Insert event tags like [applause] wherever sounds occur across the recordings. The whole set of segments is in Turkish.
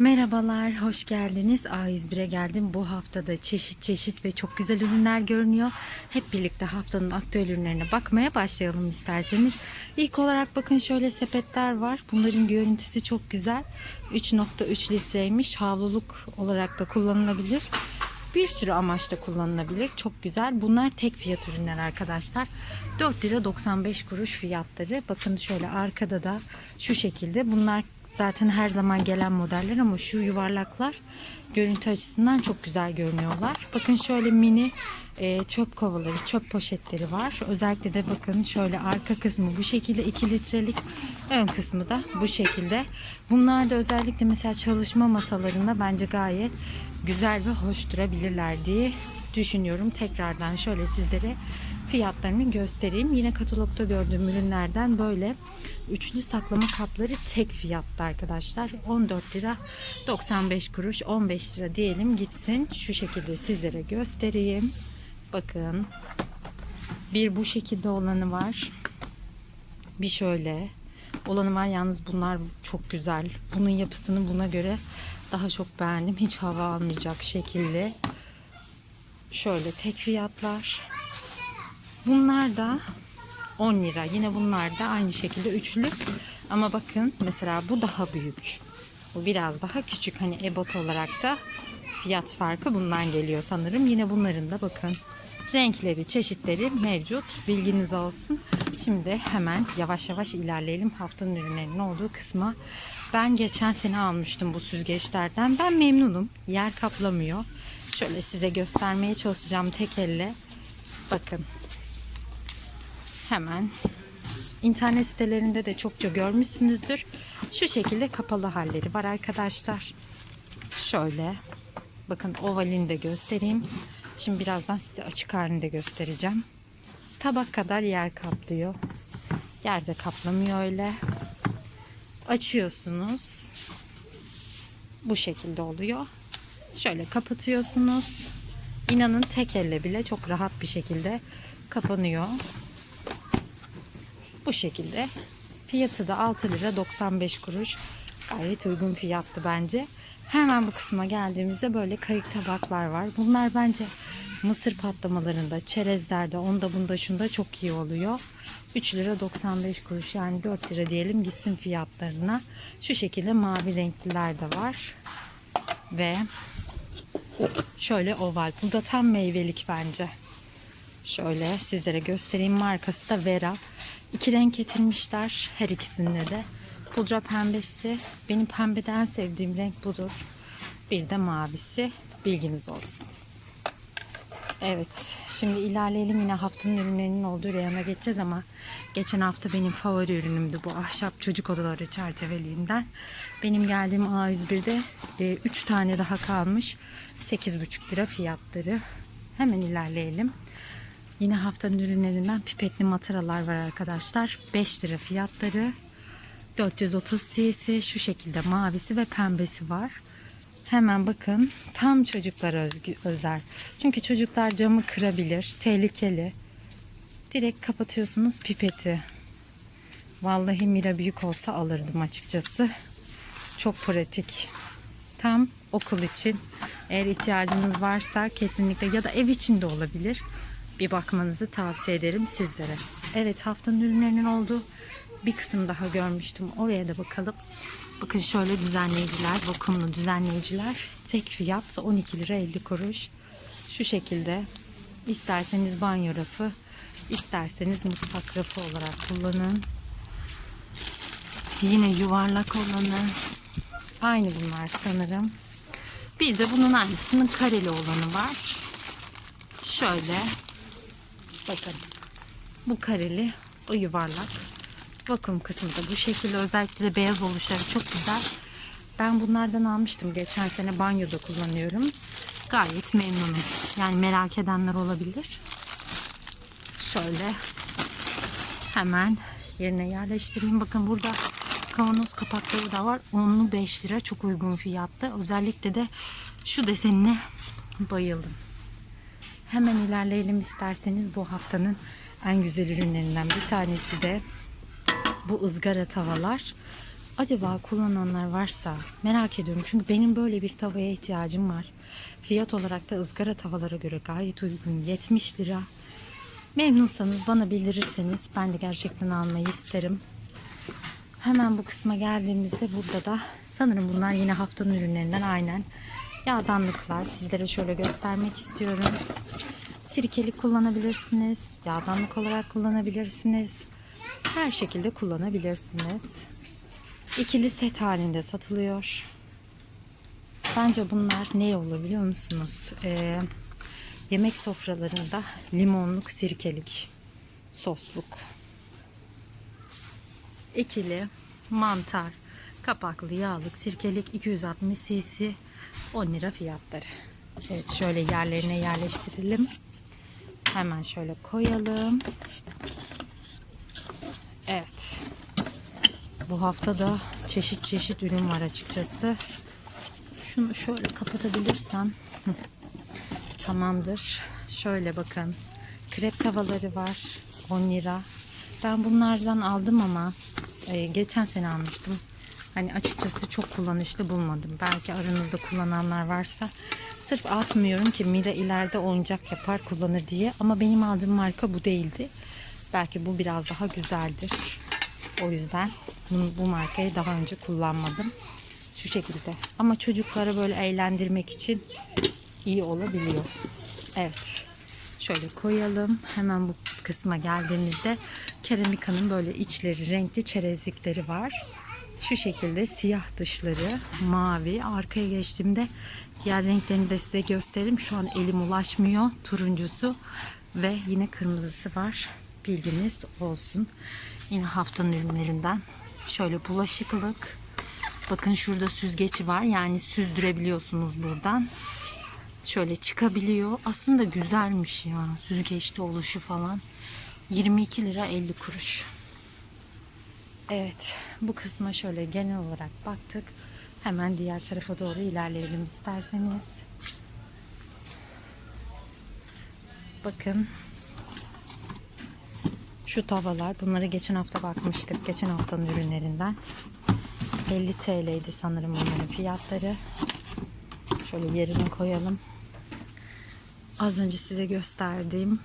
Merhabalar, hoş geldiniz. A101'e geldim. Bu haftada çeşit çeşit ve çok güzel ürünler görünüyor. Hep birlikte haftanın aktüel ürünlerine bakmaya başlayalım isterseniz. İlk olarak bakın şöyle sepetler var. Bunların görüntüsü çok güzel. 3.3 litreymiş. Havluluk olarak da kullanılabilir. Bir sürü amaçta kullanılabilir. Çok güzel. Bunlar tek fiyat ürünler arkadaşlar. 4 lira 95 kuruş fiyatları. Bakın şöyle arkada da şu şekilde. Bunlar zaten her zaman gelen modeller ama şu yuvarlaklar görüntü açısından çok güzel görünüyorlar. Bakın şöyle mini e, çöp kovaları, çöp poşetleri var. Özellikle de bakın şöyle arka kısmı bu şekilde 2 litrelik, ön kısmı da bu şekilde. Bunlar da özellikle mesela çalışma masalarında bence gayet güzel ve hoş durabilirler diye düşünüyorum. Tekrardan şöyle sizlere fiyatlarını göstereyim. Yine katalogda gördüğüm ürünlerden böyle üçlü saklama kapları tek fiyatta arkadaşlar. 14 lira 95 kuruş 15 lira diyelim gitsin. Şu şekilde sizlere göstereyim. Bakın. Bir bu şekilde olanı var. Bir şöyle olanı var. Yalnız bunlar çok güzel. Bunun yapısını buna göre daha çok beğendim. Hiç hava almayacak şekilde. Şöyle tek fiyatlar. Bunlar da 10 lira. Yine bunlar da aynı şekilde üçlü. Ama bakın mesela bu daha büyük. Bu biraz daha küçük. Hani ebot olarak da fiyat farkı bundan geliyor sanırım. Yine bunların da bakın renkleri, çeşitleri mevcut. Bilginiz olsun. Şimdi hemen yavaş yavaş ilerleyelim haftanın ürünlerinin olduğu kısma. Ben geçen sene almıştım bu süzgeçlerden. Ben memnunum. Yer kaplamıyor. Şöyle size göstermeye çalışacağım tek elle. Bakın hemen internet sitelerinde de çokça görmüşsünüzdür. Şu şekilde kapalı halleri var arkadaşlar. Şöyle bakın ovalini de göstereyim. Şimdi birazdan size açık halini de göstereceğim. Tabak kadar yer kaplıyor. Yerde kaplamıyor öyle. Açıyorsunuz. Bu şekilde oluyor. Şöyle kapatıyorsunuz. İnanın tek elle bile çok rahat bir şekilde kapanıyor. Bu şekilde. Fiyatı da 6 lira 95 kuruş. Gayet uygun fiyattı bence. Hemen bu kısma geldiğimizde böyle kayık tabaklar var. Bunlar bence mısır patlamalarında, çerezlerde, onda bunda şunda çok iyi oluyor. 3 lira 95 kuruş yani 4 lira diyelim gitsin fiyatlarına. Şu şekilde mavi renkliler de var. Ve şöyle oval. Bu da tam meyvelik bence. Şöyle sizlere göstereyim. Markası da Vera. İki renk getirmişler her ikisinde de. Pudra pembesi. Benim pembede en sevdiğim renk budur. Bir de mavisi. Bilginiz olsun. Evet. Şimdi ilerleyelim yine haftanın ürünlerinin olduğu reyona geçeceğiz ama geçen hafta benim favori ürünümdü bu ahşap çocuk odaları çerçeveliğinden. Benim geldiğim A101'de 3 tane daha kalmış. 8,5 lira fiyatları. Hemen ilerleyelim. Yine haftanın ürünlerinden pipetli mataralar var arkadaşlar. 5 lira fiyatları. 430 cc şu şekilde mavisi ve pembesi var. Hemen bakın tam çocuklara özel. Çünkü çocuklar camı kırabilir. Tehlikeli. Direkt kapatıyorsunuz pipeti. Vallahi Mira büyük olsa alırdım açıkçası. Çok pratik. Tam okul için eğer ihtiyacınız varsa kesinlikle ya da ev için de olabilir. Bir bakmanızı tavsiye ederim sizlere. Evet haftanın ürünlerinin olduğu bir kısım daha görmüştüm. Oraya da bakalım. Bakın şöyle düzenleyiciler, vakumlu düzenleyiciler. Tek fiyat 12 lira 50 kuruş. Şu şekilde isterseniz banyo rafı, isterseniz mutfak rafı olarak kullanın. Yine yuvarlak olanı. Aynı bunlar sanırım. Bir de bunun aynısının kareli olanı var. Şöyle. Bakın. Bu kareli, o yuvarlak. Vakum kısmı da bu şekilde. Özellikle beyaz oluşları çok güzel. Ben bunlardan almıştım. Geçen sene banyoda kullanıyorum. Gayet memnunum. Yani merak edenler olabilir. Şöyle hemen yerine yerleştireyim. Bakın burada kavanoz kapakları da var. Onlu 5 lira. Çok uygun fiyatta. Özellikle de şu desenine bayıldım. Hemen ilerleyelim isterseniz bu haftanın en güzel ürünlerinden bir tanesi de bu ızgara tavalar. Acaba kullananlar varsa merak ediyorum. Çünkü benim böyle bir tavaya ihtiyacım var. Fiyat olarak da ızgara tavalara göre gayet uygun. 70 lira. Memnunsanız bana bildirirseniz ben de gerçekten almayı isterim. Hemen bu kısma geldiğimizde burada da sanırım bunlar yine haftanın ürünlerinden aynen yağdanlıklar. Sizlere şöyle göstermek istiyorum. Sirkeli kullanabilirsiniz. Yağdanlık olarak kullanabilirsiniz. Her şekilde kullanabilirsiniz. İkili set halinde satılıyor. Bence bunlar ne olur biliyor musunuz? Ee, yemek sofralarında limonluk, sirkelik, sosluk. İkili mantar, kapaklı yağlık, sirkelik 260 cc 10 lira fiyatları. Evet şöyle yerlerine yerleştirelim. Hemen şöyle koyalım. Evet. Bu hafta da çeşit çeşit ürün var açıkçası. Şunu şöyle kapatabilirsem [laughs] tamamdır. Şöyle bakın. Krep tavaları var. 10 lira. Ben bunlardan aldım ama e, geçen sene almıştım. Hani açıkçası çok kullanışlı bulmadım. Belki aranızda kullananlar varsa sırf atmıyorum ki Mira ileride oyuncak yapar kullanır diye. Ama benim aldığım marka bu değildi. Belki bu biraz daha güzeldir. O yüzden bu markayı daha önce kullanmadım. Şu şekilde. Ama çocuklara böyle eğlendirmek için iyi olabiliyor. Evet. Şöyle koyalım. Hemen bu kısma geldiğimizde keramikanın böyle içleri renkli çerezlikleri var. Şu şekilde siyah dışları mavi. Arkaya geçtiğimde diğer renklerini de size gösteririm. Şu an elim ulaşmıyor. Turuncusu ve yine kırmızısı var. Bilginiz olsun. Yine haftanın ürünlerinden. Şöyle bulaşıklık. Bakın şurada süzgeci var. Yani süzdürebiliyorsunuz buradan. Şöyle çıkabiliyor. Aslında güzelmiş ya. Süzgeçli oluşu falan. 22 lira 50 kuruş. Evet. Bu kısma şöyle genel olarak baktık. Hemen diğer tarafa doğru ilerleyelim isterseniz. Bakın. Şu tavalar. Bunlara geçen hafta bakmıştık. Geçen haftanın ürünlerinden. 50 TL'ydi sanırım bunların fiyatları. Şöyle yerine koyalım. Az önce size gösterdiğim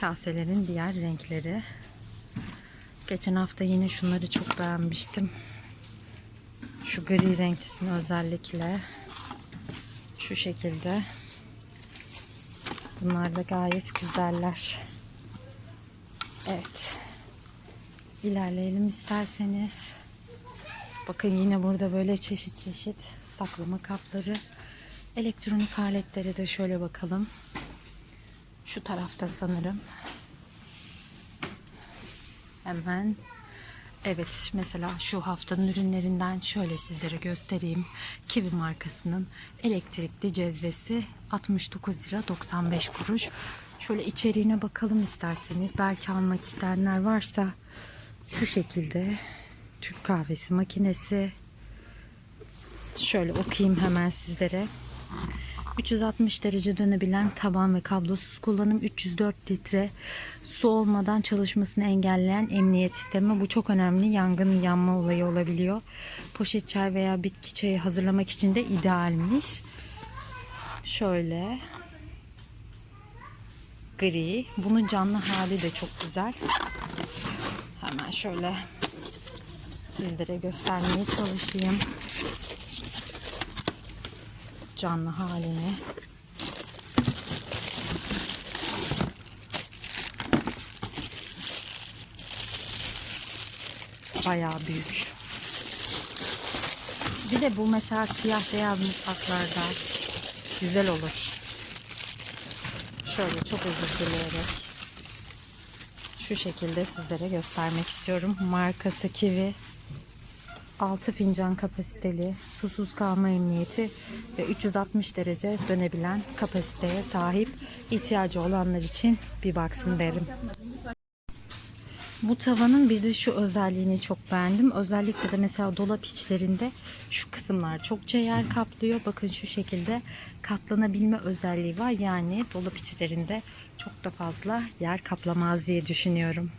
kaselerin diğer renkleri. Geçen hafta yine şunları çok beğenmiştim. Şu gri renklisini özellikle. Şu şekilde. Bunlar da gayet güzeller. Evet. İlerleyelim isterseniz. Bakın yine burada böyle çeşit çeşit saklama kapları. Elektronik aletlere de şöyle bakalım. Şu tarafta sanırım. Hemen. Evet mesela şu haftanın ürünlerinden şöyle sizlere göstereyim. Kiwi markasının elektrikli cezvesi 69 lira 95 kuruş. Şöyle içeriğine bakalım isterseniz. Belki almak isteyenler varsa şu şekilde Türk kahvesi makinesi. Şöyle okuyayım hemen sizlere. 360 derece dönebilen taban ve kablosuz kullanım 304 litre su olmadan çalışmasını engelleyen emniyet sistemi. Bu çok önemli. Yangın yanma olayı olabiliyor. Poşet çay veya bitki çayı hazırlamak için de idealmiş. Şöyle gri. Bunun canlı hali de çok güzel. Hemen şöyle sizlere göstermeye çalışayım. Canlı halini. Bayağı büyük. Bir de bu mesela siyah beyaz mutfaklarda güzel olur. Şöyle çok özür dileyerek şu şekilde sizlere göstermek istiyorum. Markası Kiwi. 6 fincan kapasiteli, susuz kalma emniyeti ve 360 derece dönebilen kapasiteye sahip ihtiyacı olanlar için bir baksın derim. Bu tavanın bir de şu özelliğini çok beğendim. Özellikle de mesela dolap içlerinde şu kısımlar çokça yer kaplıyor. Bakın şu şekilde katlanabilme özelliği var. Yani dolap içlerinde çok da fazla yer kaplamaz diye düşünüyorum.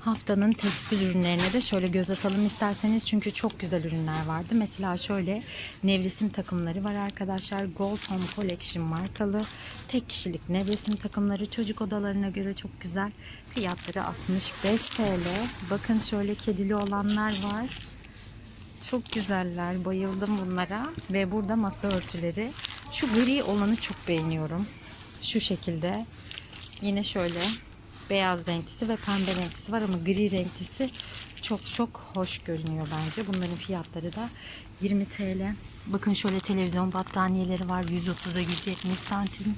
Haftanın tekstil ürünlerine de şöyle göz atalım isterseniz. Çünkü çok güzel ürünler vardı. Mesela şöyle nevresim takımları var arkadaşlar. Gold Home Collection markalı. Tek kişilik nevresim takımları çocuk odalarına göre çok güzel. Fiyatları 65 TL. Bakın şöyle kedili olanlar var. Çok güzeller. Bayıldım bunlara. Ve burada masa örtüleri. Şu gri olanı çok beğeniyorum. Şu şekilde. Yine şöyle beyaz renklisi ve pembe renklisi var ama gri renklisi çok çok hoş görünüyor bence. Bunların fiyatları da 20 TL. Bakın şöyle televizyon battaniyeleri var. 130'a 170 santim.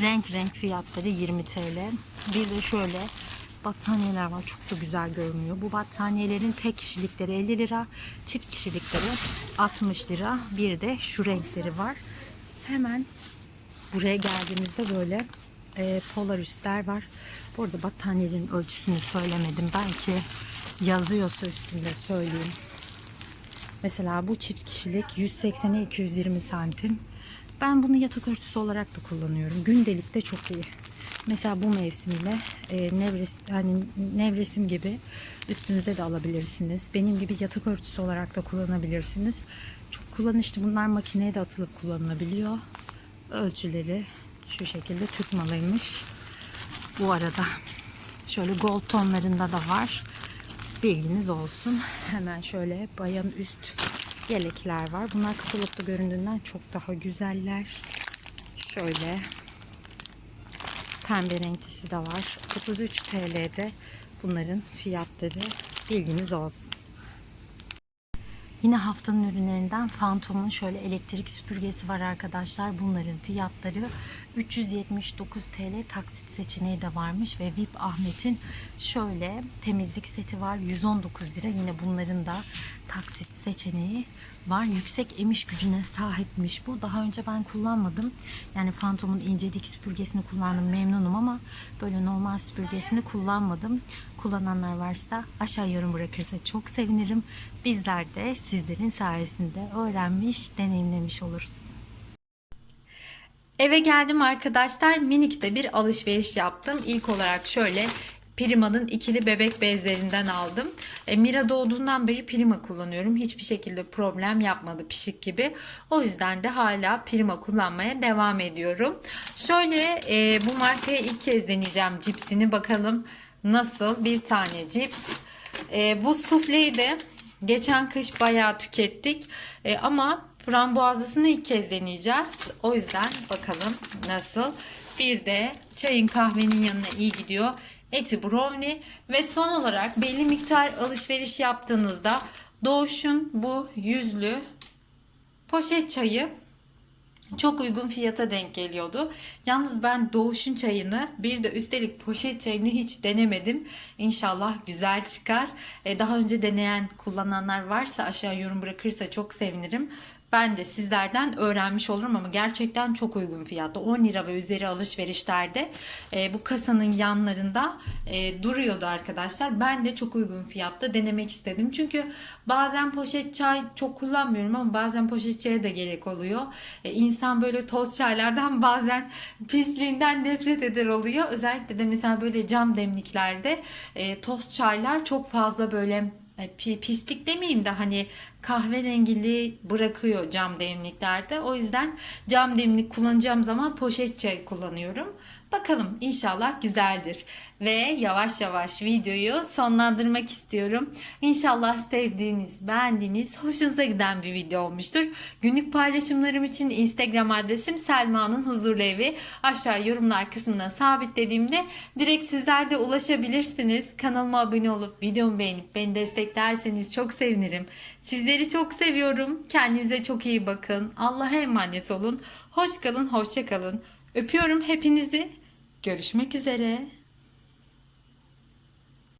Renk renk fiyatları 20 TL. Bir de şöyle battaniyeler var. Çok da güzel görünüyor. Bu battaniyelerin tek kişilikleri 50 lira. Çift kişilikleri 60 lira. Bir de şu renkleri var. Hemen buraya geldiğimizde böyle e, polar üstler var. Burada battaniyelerin ölçüsünü söylemedim. Belki yazıyorsa üstünde söyleyeyim. Mesela bu çift kişilik 180'e 220 santim. Ben bunu yatak örtüsü olarak da kullanıyorum. Gündelik de çok iyi. Mesela bu mevsimde e, nevres, yani nevresim gibi üstünüze de alabilirsiniz. Benim gibi yatak örtüsü olarak da kullanabilirsiniz. Çok kullanışlı. Bunlar makineye de atılıp kullanılabiliyor. Ölçüleri şu şekilde Türk malıymış. Bu arada şöyle gold tonlarında da var. Bilginiz olsun. Hemen şöyle bayan üst yelekler var. Bunlar katılıklı göründüğünden çok daha güzeller. Şöyle pembe renklisi de var. 33 TL'de bunların fiyatları bilginiz olsun. Yine haftanın ürünlerinden Phantom'un şöyle elektrik süpürgesi var arkadaşlar. Bunların fiyatları 379 TL taksit seçeneği de varmış ve VIP Ahmet'in şöyle temizlik seti var 119 lira. Yine bunların da taksit seçeneği var. Yüksek emiş gücüne sahipmiş bu. Daha önce ben kullanmadım. Yani Phantom'un incedik süpürgesini kullandım memnunum ama böyle normal süpürgesini kullanmadım. Kullananlar varsa aşağı yorum bırakırsa çok sevinirim. Bizler de sizlerin sayesinde öğrenmiş, deneyimlemiş oluruz. Eve geldim arkadaşlar. Minik de bir alışveriş yaptım. İlk olarak şöyle Prima'nın ikili bebek bezlerinden aldım. E, Mira doğduğundan beri Prima kullanıyorum. Hiçbir şekilde problem yapmadı pişik gibi. O yüzden de hala Prima kullanmaya devam ediyorum. Şöyle e, bu markaya ilk kez deneyeceğim cipsini. Bakalım nasıl bir tane cips. E, bu sufleyi de geçen kış bayağı tükettik. E, ama frambuazlısını ilk kez deneyeceğiz. O yüzden bakalım nasıl. Bir de çayın kahvenin yanına iyi gidiyor. Eti brownie ve son olarak belli miktar alışveriş yaptığınızda Doğuş'un bu yüzlü poşet çayı çok uygun fiyata denk geliyordu. Yalnız ben Doğuş'un çayını bir de üstelik poşet çayını hiç denemedim. İnşallah güzel çıkar. E, daha önce deneyen kullananlar varsa aşağı yorum bırakırsa çok sevinirim. Ben de sizlerden öğrenmiş olurum ama gerçekten çok uygun fiyatta. 10 lira ve üzeri alışverişlerde e, bu kasanın yanlarında e, duruyordu arkadaşlar. Ben de çok uygun fiyatta denemek istedim. Çünkü bazen poşet çay çok kullanmıyorum ama bazen poşet çaya da gerek oluyor. E, insan böyle toz çaylardan [laughs] bazen pisliğinden nefret eder oluyor. Özellikle de mesela böyle cam demliklerde e, toz çaylar çok fazla böyle e, pislik demeyeyim de hani kahverengiliği bırakıyor cam demliklerde. O yüzden cam demlik kullanacağım zaman poşet çay kullanıyorum. Bakalım inşallah güzeldir. Ve yavaş yavaş videoyu sonlandırmak istiyorum. İnşallah sevdiğiniz, beğendiğiniz, hoşunuza giden bir video olmuştur. Günlük paylaşımlarım için Instagram adresim Selma'nın Huzurlu Evi. Aşağı yorumlar kısmına sabitlediğimde direkt sizler de ulaşabilirsiniz. Kanalıma abone olup videomu beğenip beni desteklerseniz çok sevinirim. Sizleri çok seviyorum. Kendinize çok iyi bakın. Allah'a emanet olun. Hoş kalın, hoşça kalın. Öpüyorum hepinizi. Görüşmek üzere.